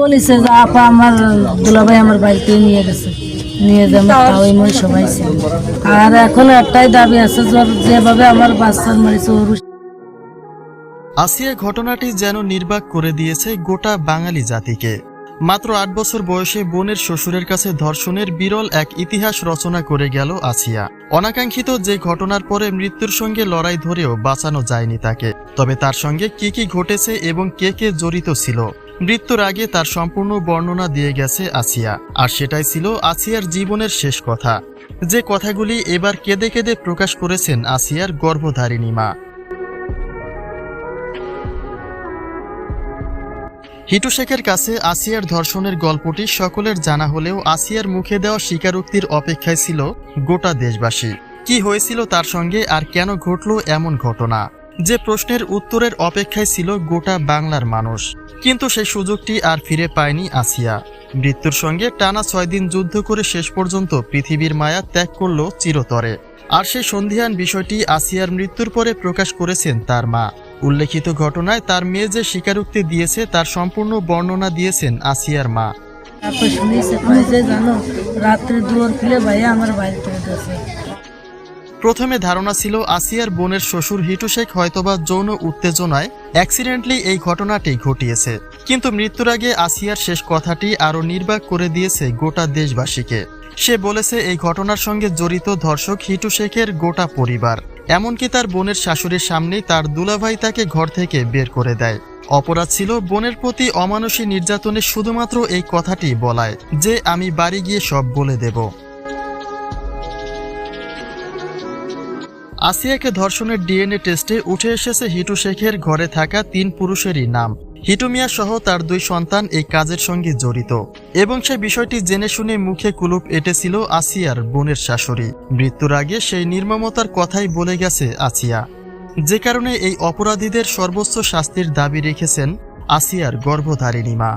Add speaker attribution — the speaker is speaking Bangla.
Speaker 1: বলেছে যে, আপা, আমার দুলাভাই আমার বাড়িতে নিয়ে গেছে। নিয়ে যে আমার সবাই আর এখন একটাই দাবি আছে যেভাবে আমার বাচ্চার মারিছে
Speaker 2: আসিয়া ঘটনাটি যেন নির্বাক করে দিয়েছে গোটা বাঙালি জাতিকে। মাত্র আট বছর বয়সে বোনের শ্বশুরের কাছে ধর্ষণের বিরল এক ইতিহাস রচনা করে গেল আসিয়া। অনাকাঙ্ক্ষিত যে ঘটনার পরে মৃত্যুর সঙ্গে লড়াই ধরেও বাঁচানো যায়নি তাকে। তবে তার সঙ্গে কি কি ঘটেছে এবং কে কে জড়িত ছিল মৃত্যুর আগে তার সম্পূর্ণ বর্ণনা দিয়ে গেছে আসিয়া, আর সেটাই ছিল আসিয়ার জীবনের শেষ কথা। যে কথাগুলি এবার কেঁদে কেঁদে প্রকাশ করেছেন আসিয়ার গর্ভধারিণী মা। হিটু শেখের কাছে আসিয়ার ধর্ষণের গল্পটি সকলের জানা হলেও আসিয়ার মুখে দেওয়া স্বীকারোক্তির অপেক্ষায় ছিল গোটা দেশবাসী। কি হয়েছিল তার সঙ্গে আর কেন ঘটল এমন ঘটনা? যে প্রশ্নের উত্তরের অপেক্ষায় ছিল গোটা বাংলার মানুষ। কিন্তু সেই সুযোগটি আর ফিরে পায়নি আসিয়া। মৃত্যুর সঙ্গে টানা ছয় দিন যুদ্ধ করে শেষ পর্যন্ত পৃথিবীর মায়া ত্যাগ করল চিরতরে। আর সেই সন্ধিহান বিষয়টি আসিয়ার মৃত্যুর পরে প্রকাশ করেছেন তার মা। উল্লেখিত ঘটনায় তার মেয়ে যে স্বীকারোক্তি দিয়েছে, তার সম্পূর্ণ বর্ণনা দিয়েছেন আসিয়ার মা।
Speaker 1: তারপর শুনেছে জানো, রাত্রে দুয়ার ভাইয়া আমার বাড়িতে
Speaker 2: প্রথমে ধারণা ছিল আসিয়ার বোনের শ্বশুর হিটু শেখ হয়তোবা যৌন উত্তেজনায় অ্যাক্সিডেন্টলি এই ঘটনাটি ঘটিয়েছে। কিন্তু মৃত্যুর আগে আসিয়ার শেষ কথাটি আরও নির্বাক করে দিয়েছে গোটা দেশবাসীকে। সে বলেছে, এই ঘটনার সঙ্গে জড়িত ধর্ষক হিটু শেখের গোটা পরিবার। এমনকি তার বোনের শাশুড়ির সামনেই তার দুলাভাই তাকে ঘর থেকে বের করে দেয়। অপরাধ ছিল বোনের প্রতি অমানসী নির্যাতনে শুধুমাত্র এই কথাটি বলায় যে, আমি বাড়ি গিয়ে সব বলে দেব। আসিয়াকে ধর্ষণের ডিএনএ টেস্টে উঠে এসেছে হিটু শেখের ঘরে থাকা তিন পুরুষেরই নাম। হিটু মিয়া সহ তার দুই সন্তান এই কাজের সঙ্গে জড়িত। এবং সে বিষয়টি জেনে শুনে মুখে কুলুপ এঁটেছিল আসিয়ার বোনের শাশুড়ি। মৃত্যুর আগে সেই নির্মমতার কথাই বলে গেছে আসিয়া। যে কারণে এই অপরাধীদের সর্বোচ্চ শাস্তির দাবি রেখেছেন আসিয়ার গর্ভধারিণী মা।